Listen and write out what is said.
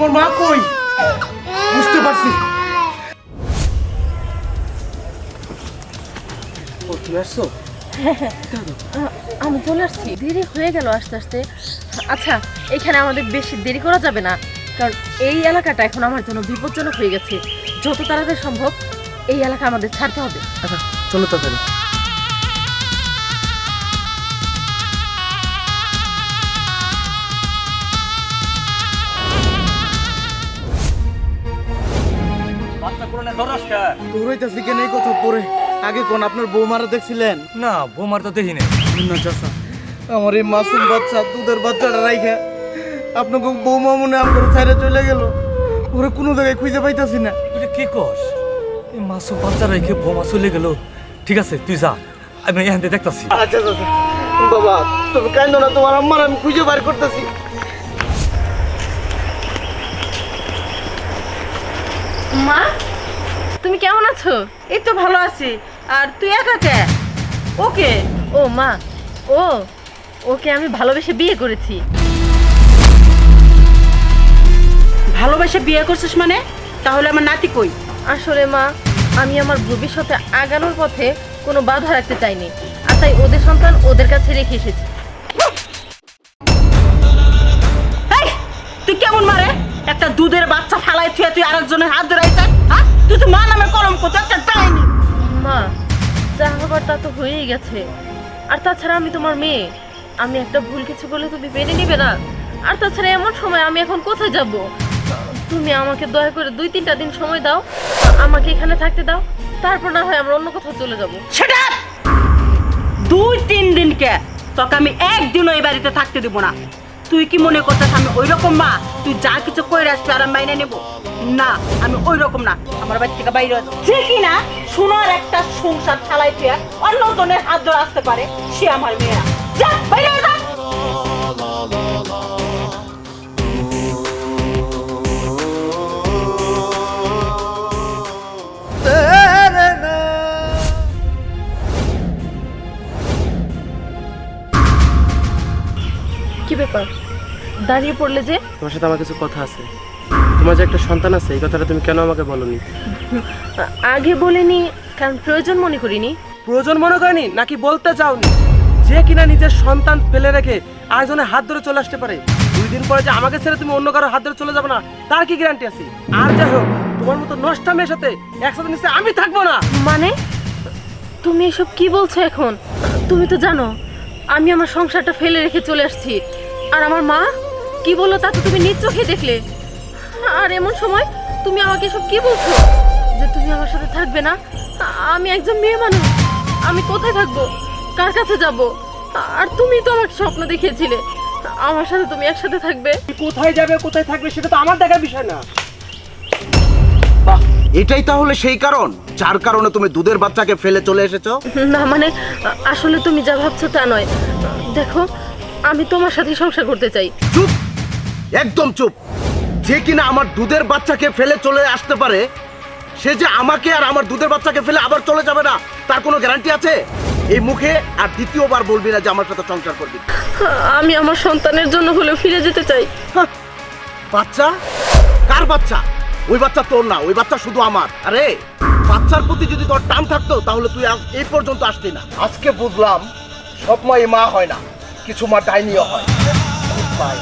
তোমার মা কই? বুঝতে পারছি। ও তুমি আসছো? আমি চলে আসছি। দেরি হয়ে গেল আস্তে আস্তে। আচ্ছা এখানে আমাদের বেশি দেরি করা যাবে না কারণ এই এলাকাটা এখন আমার জন্য বিপজ্জনক হয়ে গেছে। যত তাড়াতাড়ি সম্ভব এই এলাকা আমাদের ছাড়তে হবে। আচ্ছা চলো তাড়াতাড়ি বাচ্চা কোরআনে ধরাস কে? দৌড়াইতেছি কেন এই কথা পরে আগে কোন আপনার বৌমারা দেখছিলেন? না বৌমার তো না চাচা আমার এই মাসুম বাচ্চা দুধের বাচ্চাটা রাইখা আপনাকে বৌমা মনে আমার ছাইরে চলে গেল। ওরা কোনো জায়গায় খুঁজে পাইতাছি না। তুই কি কস? এই মাসুম বাচ্চা রেখে বৌমা চলে গেল। ঠিক আছে তুই যা আমি এখান থেকে দেখতাছি। আচ্ছা বাবা তুমি না তোমার আম্মার আমি খুঁজে বার করতেছি। মা তুমি কেমন আছো? এই তো ভালো আছি। আর তুই একা কে? ওকে? ও মা ও ওকে আমি ভালোবেসে বিয়ে করেছি। ভালোবাসে বিয়ে করছিস মানে? তাহলে আমার নাতি কই? আসলে মা আমি আমার ভবিষ্যতে আগানোর পথে কোনো বাধা রাখতে চাইনি। আর তাই ওদের সন্তান ওদের কাছে রেখে এসেছি। তুই কেমন মারে একটা দুধের বাচ্চা ফালাই থুয়ে তুই আরেকজনের হাত ধরে আইছিস হ্যাঁ তুই তো মা নামে কলম কত একটা ডাইনি। মা যা হবার তা তো হয়েই গেছে। আর তাছাড়া আমি তোমার মেয়ে। আমি একটা ভুল কিছু করলে তুমি মেনে নিবে না। আর তাছাড়া এমন সময় আমি এখন কোথায় যাব? তুমি আমাকে দয়া করে দুই তিনটা দিন সময় দাও। আমাকে এখানে থাকতে দাও। তারপর না হয় আমরা অন্য কোথাও চলে যাব। সেটা দুই তিন দিন কে তোকে আমি একদিনও এই বাড়িতে থাকতে দেবো না। তুই কি মনে করছিস আমি ওই রকম মা? তুই যা কিছু কই আসবি আর আমি মাইনে নেব। না, আমি ওই রকম না। আমার বাড়ি থেকে বাইরে যে কিনা সোনার একটা সংসার চালাই তুই অন্য জনের হাত ধরে আসতে পারে, সে আমার মেয়ে না। যা, বাইরে যা। কি ব্যাপার? দাঁড়িয়ে পড়লে যে? তোমার সাথে আমার কিছু কথা আছে। তোমার যে একটা সন্তান আছে এই কথাটা তুমি কেন আমাকে বলনি? আগে বলিনি কারণ প্রয়োজন মনে করিনি। প্রয়োজন মনে করিনি নাকি বলতে চাওনি? যে কিনা নিজের সন্তান ফেলে রেখে আরেকজনের হাত ধরে চলে আসতে পারে। দুই দিন পরে যে আমাকে ছেড়ে তুমি অন্য কারও হাত ধরে চলে যাবে না তার কি গ্যারান্টি আছে? আর যাই হোক তোমার মতো নষ্টা মেয়ের সাথে একসাথে নিশ্চয় আমি থাকব না। মানে? তুমি এসব কি বলছো এখন? তুমি তো জানো আমি আমার সংসারটা ফেলে রেখে চলে আসছি। আর আমার মা? কি বলল তা তো তুমি নিজ চোখে দেখলে? আর এমন সময় তুমি আমাকে এসব কি বলছো? যে তুমি আমার সাথে থাকবে না? আমি একজন মেয়ে মানুষ। আমি কোথায় থাকব? কার কাছে যাব? আর তুমি তো আমাকে স্বপ্ন দেখিয়েছিলে। আমার সাথে তুমি একসাথে থাকবে। কোথায় যাবে কোথায় থাকবে সেটা তো আমার দেখার বিষয় না। বাহ এটাই তাহলে সেই কারণ? যার কারণে তুমি দুধের বাচ্চাকে ফেলে চলে এসেছ? না মানে আসলে তুমি যা ভাবছ তা নয়। দেখো আমি তোমার সাথে সংসার করতে চাই। চুপ! একদম চুপ। যে কিনা আমার দুধের বাচ্চাকে ফেলে চলে আসতে পারে সে যে আমাকে আর আমার দুধের বাচ্চাকে ফেলে আবার চলে যাবে না তার কোনো গ্যারান্টি আছে? এই মুখে আর দ্বিতীয়বার বলবি না যে আমার সাথে সংসার করবি। আমি আমার সন্তানের জন্য হলেও ফিরে যেতে চাই। বাচ্চা? কার বাচ্চা? ওই বাচ্চা তোর না ওই বাচ্চা শুধু আমার। আরে বাচ্চার প্রতি যদি তোর টান থাকতো তাহলে তুই এই পর্যন্ত আসতি না। আজকে বুঝলাম সব মাই মা হয় না কিছু মা ডাইনিও হয়। বাই